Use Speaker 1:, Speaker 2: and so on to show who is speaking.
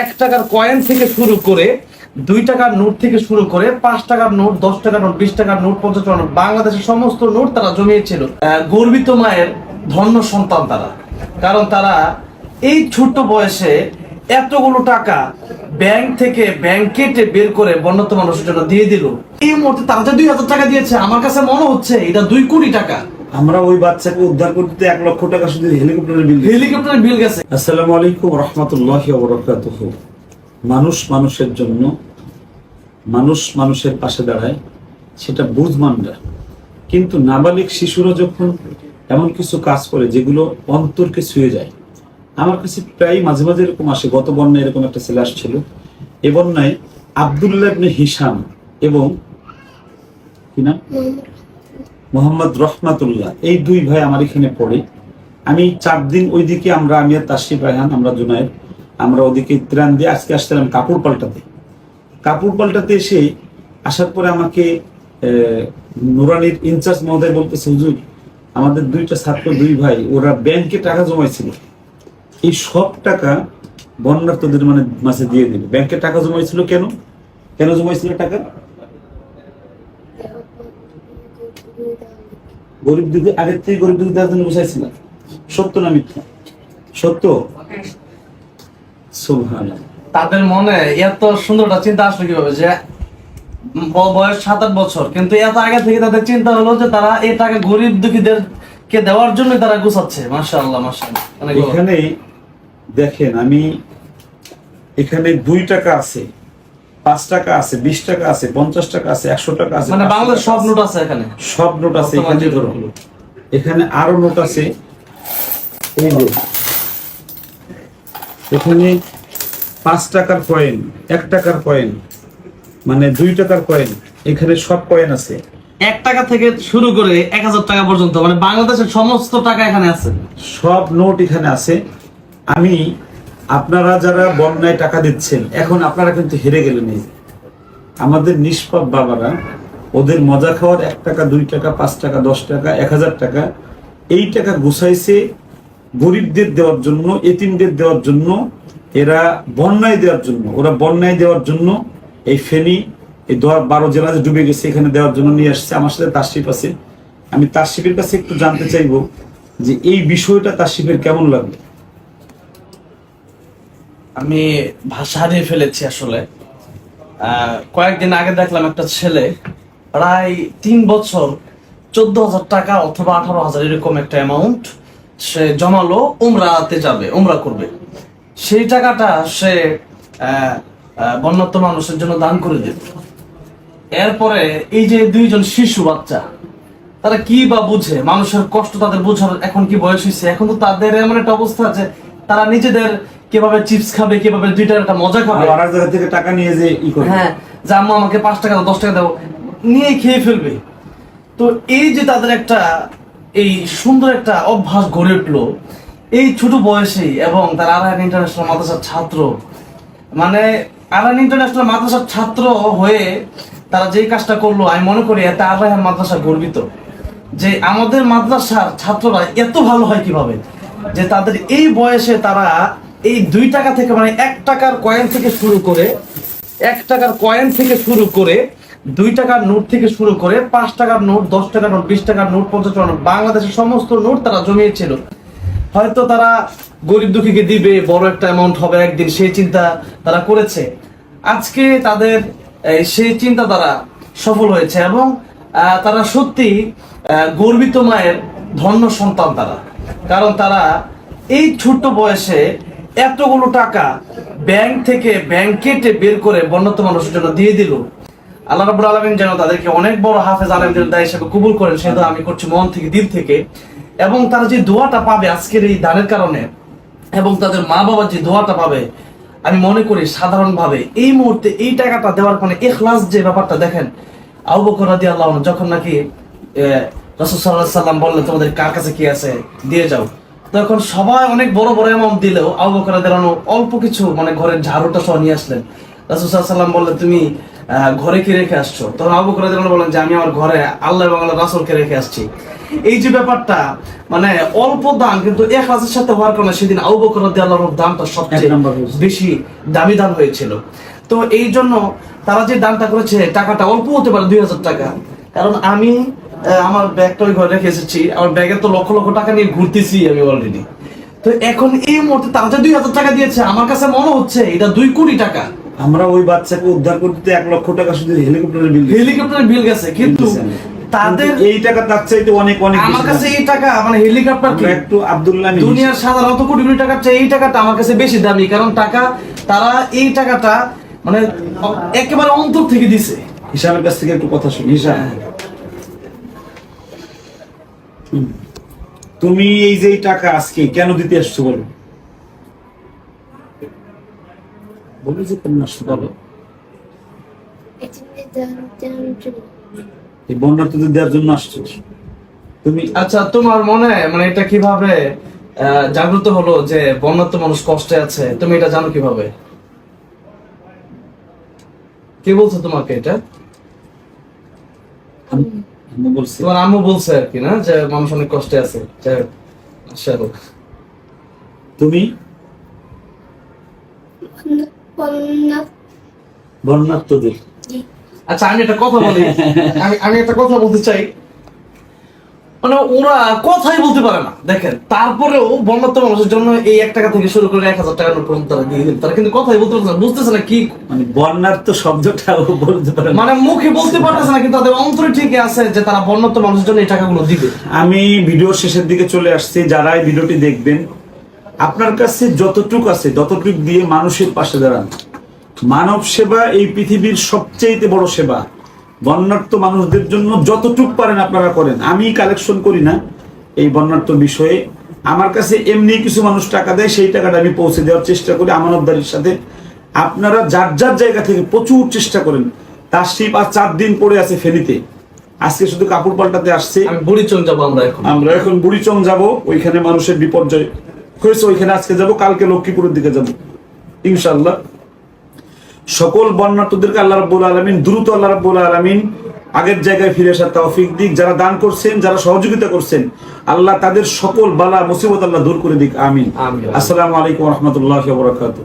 Speaker 1: এক টাকার কয়েন থেকে শুরু করে দুই টাকার নোট থেকে শুরু করে পাঁচ টাকার নোট, দশ টাকার নোট, বিশ টাকার নোট, পঞ্চাশ টাকার নোট, বাংলাদেশের সমস্ত নোট তারা জমিয়েছিল। গর্বিত মায়ের ধন্য সন্তান তারা। কারণ তারা এই ছোট্ট বয়সে এতগুলো টাকা ব্যাংক থেকে ব্যাংক কেটে বের করে বন্যত মানুষের জন্য দিয়ে দিল। এই মুহূর্তে তারা যে দুই হাজার টাকা দিয়েছে, আমার কাছে মনে হচ্ছে এটা দুই কোটি টাকা।
Speaker 2: আমরা ওই বাচ্চাকে উদ্ধার করতে এক লক্ষ টাকা শুধু হেলিকপ্টারের বিল
Speaker 1: হেলিকপ্টারের বিল গেছে।
Speaker 2: আসসালামু আলাইকুম রহমতুল্লাহ মানুষ মানুষের জন্য মানুষ মানুষের পাশে দাঁড়ায় সেটা বুঝমানরা কিন্তু নাবালিক শিশুরা যখন এমন কিছু কাজ করে যেগুলো অন্তরকে ছুঁয়ে যায় আমার কাছে প্রায় মাঝে মাঝে এরকম আসে। গত বন্যায় এরকম একটা ছেলে আসছিল। এ বন্যায় আবদুল্লাহ ইবনে হিসাম এবং কি নাম? মোহাম্মদ রহমাতুল্লাহ, এই দুই ভাই আমার এখানে পড়ে। আমি চার দিন ওইদিকে আমরা, আমি আর তাসিফ রায়হান, আমরা জুনায়ের আমরা ওদিকে ত্রাণ দিয়ে আজকে আসছিলাম কাপড় পাল্টাতে। কাপড় পাল্টাতে এসে আসার পরে আমাকে নুরানির ইনচার্জ মহোদয় বলতেছে, হুজুর, আমাদের দুইটা ছাত্র, দুই ভাই, ওরা ব্যাংকে টাকা জমাইছিল। এই সব টাকা বন্যার্থদের মানে মাসে দিয়ে দিবে। ব্যাংকে টাকা জমাইছিল কেন? কেন জমাইছিল টাকা? গরিব দুঃখী আগের থেকে গরিব দুঃখী জন্য সত্য না মিথ্যা? সত্য?
Speaker 1: তাদের মনে এত সুন্দর একটা চিন্তা আসলো কীভাবে? যে বয়স সাত আট বছর কিন্তু এত আগে থেকে তাদের চিন্তা হলো যে তারা এই টাকা গরিব দুঃখীদের কে দেওয়ার জন্য তারা গুছাচ্ছে। মাশাআল্লাহ মাশাআল্লাহ। ভালো।
Speaker 2: এখানে দেখেন আমি এখানে দুই টাকা আছে। পাঁচ টাকা আছে বিশ টাকা আছে পঞ্চাশ টাকা আছে একশো টাকা আছে
Speaker 1: মানে
Speaker 2: 500
Speaker 1: সব নোট আছে এখানে?
Speaker 2: সব নোট আছে এখানে
Speaker 1: যে
Speaker 2: ধরো। এখানে আরও নোট আছে। এই যে এখানে পাঁচ টাকার কয়েন এক টাকার কয়েন মানে দুই টাকার কয়েন এখানে সব কয়েন আছে।
Speaker 1: এক টাকা থেকে শুরু করে এক হাজার টাকা পর্যন্ত মানে বাংলাদেশের সমস্ত টাকা এখানে আছে।
Speaker 2: সব নোট এখানে আছে। আমি আপনারা যারা বন্যায় টাকা দিচ্ছেন, এখন আপনারা কিন্তু হেরে গেলেন এই আমাদের নিষ্পাপ বাবারা, ওদের মজা খাওয়ার এক টাকা, দুই টাকা, পাঁচ টাকা, দশ টাকা, এক হাজার টাকা, এই টাকা গুছাইছে গরিবদের দেওয়ার জন্য, এতিমদের দেওয়ার জন্য, এরা বন্যায় দেওয়ার জন্য, ওরা বন্যায় দেওয়ার জন্য এই ফেনী, এই দশ বারো জেলা যে ডুবে গেছে, এখানে দেওয়ার জন্য নিয়ে আসছে। আমার সাথে তাসিফ আছে। আমি তাসিফের কাছে একটু জানতে চাইব যে এই বিষয়টা তাসিফের কেমন লাগল?
Speaker 1: আমি ভাষা হারিয়ে ফেলেছি আসলে। কয়েকদিন আগে দেখলাম একটা ছেলে, প্রায় তিন বছর চোদ্দ হাজার টাকা অথবা আঠারো হাজার এরকম একটা অ্যামাউন্ট সে জমালো, উমরাতে যাবে, উমরা করবে। সেই টাকাটা সে বন্যাত্ম মানুষের জন্য দান করে দেবে এরপরে এই যে দুইজন শিশু বাচ্চা, তারা কি বা বুঝে? মানুষের কষ্ট তাদের বোঝার এখন কি বয়স হয়েছে এখন তো তাদের এমন একটা অবস্থা আছে, তারা নিজেদের কীভাবে চিপস খাবে কীভাবে দুইটার একটা মজা খাবে।
Speaker 2: আর জায়গা থেকে টাকা নিয়ে যে ই করে
Speaker 1: হ্যাঁ যে আম্মা আমাকে পাঁচ টাকা দাও দশ টাকা দাও নিয়ে খেয়ে ফেলবে। তো এই যে তাদের একটা এই সুন্দর একটা অভ্যাস গড়ে উঠল এই ছোট বয়সেই এবং তারা আরায়ন ইন্টারন্যাশনাল মাদ্রাসার ছাত্র মানে আরায়ন ইন্টারন্যাশনাল মাদ্রাসার ছাত্র হয়ে তারা যেই কাজটা করল আমি মনে করি এতে আরায়ন মাদ্রাসা গর্বিত। যে আমাদের মাদ্রাসার ছাত্ররা এত ভালো হয় কীভাবে? যে তাদের এই বয়সে তারা এই দুই টাকা থেকে মানে এক টাকার কয়েন থেকে শুরু করে, এক টাকার কয়েন থেকে শুরু করে, দুই টাকার নোট থেকে শুরু করে, পাঁচ টাকার নোট, দশ টাকার নোট, বিশ টাকার নোট, পঞ্চাশ টাকার নোট, বাংলাদেশের সমস্ত নোট তারা জমিয়েছিল। হয়তো তারা গরিব দুঃখীকে দিবে, বড় একটা অ্যামাউন্ট হবে একদিন, সেই চিন্তা তারা করেছে। আজকে তাদের সেই চিন্তা তারা সফল হয়েছে এবং তারা সত্যি গর্বিত মায়ের ধন্য সন্তান তারা। কারণ তারা এই ছোট্ট বয়সে এতগুলো টাকা ব্যাংক থেকে ব্যাংক কেটে বের করে বন্যত মানুষের জন্য দিয়ে দিল। আল্লাহ রাব্বুল আলামিন যেন তাদেরকে অনেক বড় হাফেজ আলমদের দায় হিসেবে কবুল করেন সেটা আমি করছি মন থেকে, দিল থেকে। এবং তারা যে দোয়াটা পাবে আজকের এই দানের কারণে, এবং তাদের মা বাবা যে দোয়াটা পাবে, আমি মনে করি সাধারণভাবে এই মুহূর্তে এই টাকাটা দেওয়ার মানে এখলাস যে ব্যাপারটা দেখেন, আবু বকর রাদিয়াল্লাহু আনহু যখন নাকি রাসূল আলাইহি সাল্লাম বললেন, তোমাদের কার কাছে কি আছে? দিয়ে যাও। তখন সবাই অনেক বড় বড় অ্যামাউন্ট দিলেও আবু বকর অল্প কিছু মানে ঘরের ঝাড়ুটা সহ নিয়ে আসলেন। রাসূল সাল্লাল্লাহু আলাইহি সাল্লাম বললেন তুমি ঘরে কি রেখে আসছো? তখন আবু বকর বলেন যে আমি আমার ঘরে আল্লাহ এবং আল্লাহ রাসূলকে রেখে আসছি। এই যে ব্যাপারটা মানে অল্প দান কিন্তু এখলাসের সাথে হওয়ার কারণে সেদিন আবু বকর আনহুর দানটা সবচেয়ে
Speaker 2: এক।
Speaker 1: বেশি দামি দান হয়েছিল। তো এই জন্য তারা যে দানটা করেছে টাকাটা অল্প হতে পারে দুই হাজার টাকা। কারণ আমি আমার ব্যাগটা ওই ঘরে রেখে এসেছি। আমার ব্যাগে তো লক্ষ লক্ষ টাকা নিয়ে ঘুরতেছি আমি অলরেডি তো এখন এই মুহূর্তে তারা যে দুই হাজার টাকা দিয়েছে আমার কাছে মনে হচ্ছে এটা দুই কোটি টাকা।
Speaker 2: আমরা ওই বাচ্চাকে উদ্ধার করতে এক লক্ষ টাকা শুধু হেলিকপ্টারের বিল
Speaker 1: হেলিকপ্টারের বিল গেছে কিন্তু তাদের
Speaker 2: এই টাকা তার চাইতে অনেক অনেক
Speaker 1: আমার কাছে এই টাকা মানে হেলিকপ্টার
Speaker 2: একটু আব্দুল্লাহ
Speaker 1: দুনিয়ার সাধারণত কোটি কোটি টাকার চেয়ে এই টাকাটা আমার কাছে বেশি দামি কারণ টাকা তারা এই টাকাটা মানে একেবারে অন্তর থেকে দিছে।
Speaker 2: হিসাবের কাছ থেকে একটু কথা শুনি হিসাব। হুম। তুমি এই যে টাকা আজকে কেন দিতে আসছো বলো? বলো যে কেন আসছো বলো।
Speaker 3: এখানে দান দেওয়ার জন্য
Speaker 2: দেওয়ার জন্য আসছো। তুমি
Speaker 1: আচ্ছা তোমার মনে হয় মানে এটা কীভাবে আহ, জাগ্রত হলো যে বন্যাত্ম মানুষ কষ্টে আছে? তুমি এটা জানো কীভাবে? কে বলছো তোমাকে এটা?
Speaker 2: বলছি।
Speaker 1: তোমার আম্মু বলছে আর কি না? যে মানুষ অনেক কষ্টে আছে। যাই হোক, হোক।
Speaker 2: তুমি? বন্যাত্মদের
Speaker 1: আচ্ছা আমি একটা কথা বলি। আমি আমি একটা কথা বলতে চাই। মানে ওরা কথাই বলতে পারে না। দেখেন তারপরেও বন্যাত্ম মানুষের জন্য এই এক টাকা থেকে শুরু করে এক হাজার টাকা নোট পর্যন্ত তারা দিয়ে দিল তারা কিন্তু কথাই বলতে পারছে না বুঝতেছে না কি
Speaker 2: মানে বন্যার্থ শব্দটা বলতে পারে
Speaker 1: মানে মুখে বলতে পারতেছে না কিন্তু তাদের অন্তরে ঠিকই আছে যে তারা বন্যাত্ম মানুষের জন্য এই টাকাগুলো দিবে।
Speaker 2: আমি ভিডিওর শেষের দিকে চলে আসছি যারা এই ভিডিওটি দেখবেন আপনার কাছে যতটুক আছে ততটুক দিয়ে মানুষের পাশে দাঁড়ান। মানব সেবা এই পৃথিবীর সবচেয়ে বড় সেবা। বন্যার্থ মানুষদের জন্য যতটুক পারেন আপনারা করেন। আমি কালেকশন করি না এই বন্যার্থ বিষয়ে। আমার কাছে এমনি কিছু মানুষ টাকা দেয় সেই টাকাটা আমি পৌঁছে দেওয়ার চেষ্টা করি আমানতদারির সাথে। আপনারা যার যার জায়গা থেকে প্রচুর চেষ্টা করেন তার শিপ আর চার দিন পরে আছে ফেনীতে। আজকে শুধু কাপড় পাল্টাতে আসছে।
Speaker 1: আমি বুড়ি যাব আমরা এখন।
Speaker 2: আমরা এখন বুড়িচং যাব ওইখানে মানুষের বিপর্যয় হয়েছে ওইখানে আজকে যাব কালকে লক্ষ্মীপুরের দিকে যাব। ইনশাল্লাহ সকল বর্ণার্থীদেরকে আল্লাহ রব্বুল আলমিন দ্রুত আল্লাহ রব্বুল আলমিন আগের জায়গায় ফিরে আসার তৌফিক দিক যারা দান করছেন যারা সহযোগিতা করছেন আল্লাহ তাদের সকল বালা মুসিবত আল্লাহ দূর করে দিক আমিন
Speaker 1: আমিন।
Speaker 2: আসসালামু আলাইকুম রহমতুল্লাহ বরাকাতুহ